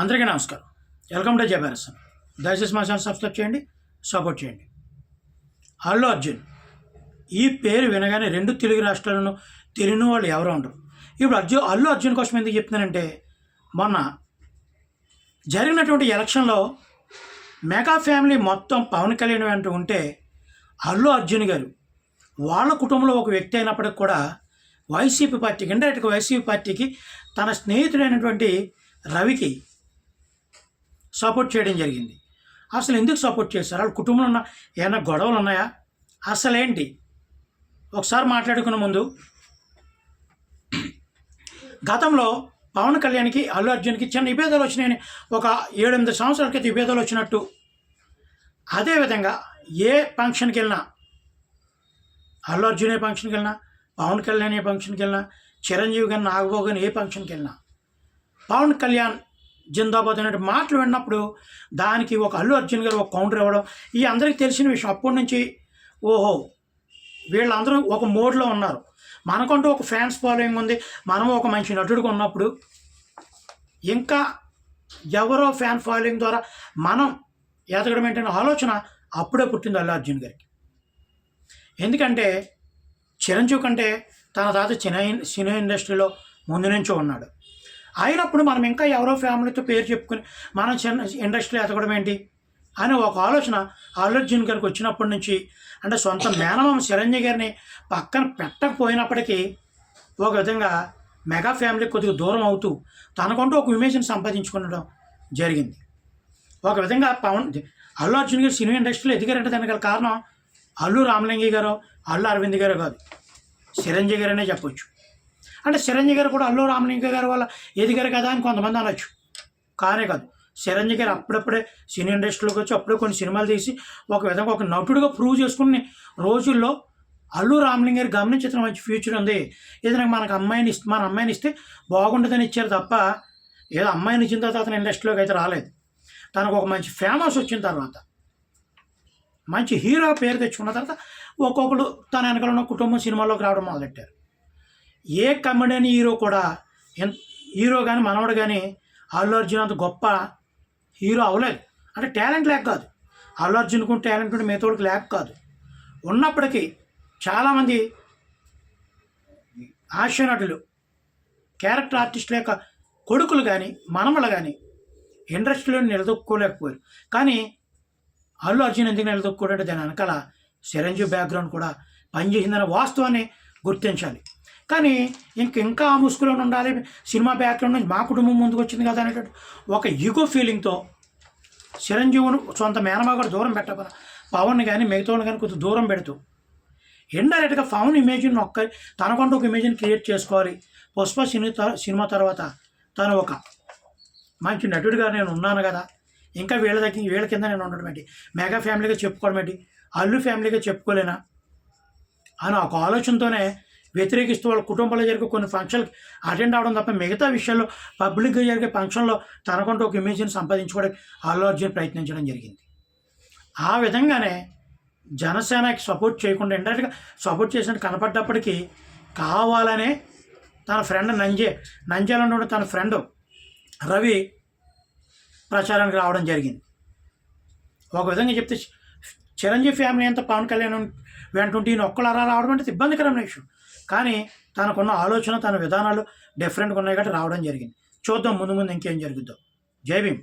అందరికీ నమస్కారం. Welcome to జబర్సన్ దయచేసి మా ఛానల్ సబ్స్క్రైబ్ చేయండి సపోర్ట్ చేయండి. అల్లు అర్జున్ ఈ పేరు వినగానే రెండు తెలుగు రాష్ట్రాలను తెలియని వాళ్ళు ఎవరు ఉండరు. ఇప్పుడు అర్జున్ అల్లు అర్జున్ కోసం ఎందుకు చెప్తున్నానంటే మొన్న జరిగినటువంటి ఎలక్షన్లో మెగా ఫ్యామిలీ మొత్తం పవన్ కళ్యాణ్ వెంట ఉంటే అల్లు అర్జున్ గారు వాళ్ళ కుటుంబంలో ఒక వ్యక్తి అయినప్పటికి కూడా వైసీపీ పార్టీకి ఇండైరెక్ట్గా వైసీపీ పార్టీకి తన స్నేహితుడైనటువంటి రవికి సపోర్ట్ చేయడం జరిగింది. అసలు ఎందుకు సపోర్ట్ చేశారు? వాళ్ళ కుటుంబంలో ఉన్న ఏమైనా గొడవలు ఉన్నాయా? అసలేంటి? ఒకసారి మాట్లాడుకున్న ముందు గతంలో పవన్ కళ్యాణ్కి అల్లు అర్జున్కి చిన్న విభేదాలు వచ్చినాయని ఒక ఏడెనిమిది సంవత్సరాల క్రితం విభేదాలు వచ్చినట్టు. అదేవిధంగా ఏ ఫంక్షన్కి వెళ్ళినా అల్లు అర్జున్ ఏ ఫంక్షన్కి వెళ్ళినా పవన్ కళ్యాణ్ ఏ ఫంక్షన్కి వెళ్ళినా చిరంజీవి గారిని నాగబాబు గారిని ఏ ఫంక్షన్కి వెళ్ళినా పవన్ కళ్యాణ్ జిందాబాద్ అనే మాటలు విన్నప్పుడు దానికి ఒక అల్లు అర్జున్ గారు ఒక కౌంటర్ ఇవ్వడం ఈ అందరికీ తెలిసిన విషయం. అప్పటి నుంచి ఓహో వీళ్ళందరూ ఒక మోడ్లో ఉన్నారు. మనకంటూ ఒక ఫ్యాన్స్ ఫాలోయింగ్ ఉంది. మనం ఒక మంచి నటుడుగా ఉన్నప్పుడు ఇంకా ఎవరో ఫ్యాన్ ఫాలోయింగ్ ద్వారా మనం ఎదగడం ఏంటనే ఆలోచన అప్పుడే పుట్టింది అల్లు అర్జున్ గారికి. ఎందుకంటే చిరంజీవి కంటే తన తాత సినీ సినీ ఇండస్ట్రీలో ముందు నుంచో ఉన్నాడు. అయినప్పుడు మనం ఇంకా ఎవరో ఫ్యామిలీతో పేరు చెప్పుకొని మనం చిన్న ఇండస్ట్రీలో ఎదగడం ఏంటి అని ఒక ఆలోచన అల్లు అర్జున్ గారికి వచ్చినప్పటి నుంచి. అంటే సొంత మేనమామ చిరంజీవి గారిని పక్కన పెట్టకపోయినప్పటికీ ఒక విధంగా మెగా ఫ్యామిలీ కొద్దిగా దూరం అవుతూ తనకంటూ ఒక ఇమేజ్ని సంపాదించుకోవడం జరిగింది. ఒక విధంగా పవన్ అల్లు అర్జున్ గారు సినిమా ఇండస్ట్రీలో ఎదిగారంటే దానికి గల కారణం అల్లు రామలింగి గారు అల్లు అరవింద్ గారు కాదు. చిరంజీవి గారనే చెప్పొచ్చు. అంటే చిరంజీవి గారు కూడా అల్లు రామలింగ గారి వల్ల ఎదిగారు కదా అని కొంతమంది అనొచ్చు. కానే కాదు. చిరంజీవి గారు అప్పుడప్పుడే సినీ ఇండస్ట్రీలోకి వచ్చి అప్పుడే కొన్ని సినిమాలు తీసి ఒక విధంగా ఒక నటుడుగా ప్రూవ్ చేసుకుని రోజుల్లో అల్లు రామలింగ గారు గమనించిన మంచి ఫ్యూచర్ ఉంది. ఏదైనా మనకు అమ్మాయిని ఇస్తే మన అమ్మాయిని ఇస్తే బాగుంటుందని ఇచ్చారు తప్ప ఏదో అమ్మాయిని ఇచ్చిన తర్వాత అతను ఇండస్ట్రీలోకి అయితే రాలేదు. తనకు ఒక మంచి ఫేమస్ వచ్చిన తర్వాత మంచి హీరో పేరు తెచ్చుకున్న తర్వాత ఒక్కొక్కడు తన వెనకాల ఉన్న కుటుంబం సినిమాలోకి రావడం మొదలెట్టారు. ఏ కమెడియన్ హీరో కూడా హీరో కానీ మనవడు కానీ అల్లు అర్జున్ అంత గొప్ప హీరో అవ్వలేదు. అంటే టాలెంట్ లేక కాదు. అల్లు అర్జున్కు టాలెంట్ ఉంటే మిగతాడికి లేక కాదు. ఉన్నప్పటికీ చాలామంది హాస్య నటులు క్యారెక్టర్ ఆర్టిస్టుల యొక్క కొడుకులు కానీ మనమలు కానీ ఇండస్ట్రీలో నిలదొక్కుకోలేకపోయారు. కానీ అల్లు అర్జున్ ఎందుకు నిలదొక్కుకోడంటే దాని వెనకాల చిరంజీవి బ్యాక్గ్రౌండ్ కూడా పనిచేసిందనే వాస్తవాన్ని గుర్తించాలి. కానీ ఇంక ఇంకా ఆ ముసుగులో ఉండాలి. సినిమా బ్యాక్గ్రౌండ్ నుంచి మా కుటుంబం ముందుకు వచ్చింది కదా అనేటట్టు ఒక ఈగో ఫీలింగ్తో చిరంజీవును సొంత మేనమా కూడా దూరం పెట్టకపోయినా పవన్ని కానీ మిగతాను కానీ కొంచెం దూరం పెడుతూ ఇండైరెక్ట్గా పవన్ ఇమేజ్ని ఒక్క తనకంటూ ఒక ఇమేజ్ని క్రియేట్ చేసుకోవాలి. పుష్ప సినీ సినిమా తర్వాత తను ఒక మంచి నటుడిగా నేను ఉన్నాను కదా. ఇంకా వీళ్ళ దగ్గర వీళ్ళ కింద నేను ఉండడం ఏంటి? మెగా ఫ్యామిలీగా చెప్పుకోవడం ఏంటి? అల్లు ఫ్యామిలీగా చెప్పుకోలేనా? అని ఒక ఆలోచనతోనే వ్యతిరేకిస్తూ వాళ్ళ కుటుంబంలో జరిగే కొన్ని ఫంక్షన్లకి అటెండ్ అవడం తప్ప మిగతా విషయాల్లో పబ్లిక్గా జరిగే ఫంక్షన్లో తనకుంటూ ఒక ఇమేజ్ని సంపాదించుకోవడానికి అల్లు అర్జున్ ప్రయత్నించడం జరిగింది. ఆ విధంగానే జనసేనకి సపోర్ట్ చేయకుండా ఇండైరెక్ట్గా సపోర్ట్ చేసినట్టు కనపడ్డప్పటికీ కావాలనే తన ఫ్రెండ్ నంజే నంజాలలో తన ఫ్రెండ్ రవి ప్రచారానికి రావడం జరిగింది. ఒక విధంగా చెప్తే చిరంజీవి ఫ్యామిలీ అంతా పవన్ కళ్యాణ్ వెంటుంటే ఈయన ఒక్కరు అలా రావడం అంటే ఇబ్బందికరమైన విషయం. కానీ తనకున్న ఆలోచన తన విధానాలు డిఫరెంట్గా ఉన్నాయి కాబట్టి రావడం జరిగింది. చూద్దాం ముందు ముందు ఇంకేం జరుగుద్దాం. జై భీమ్.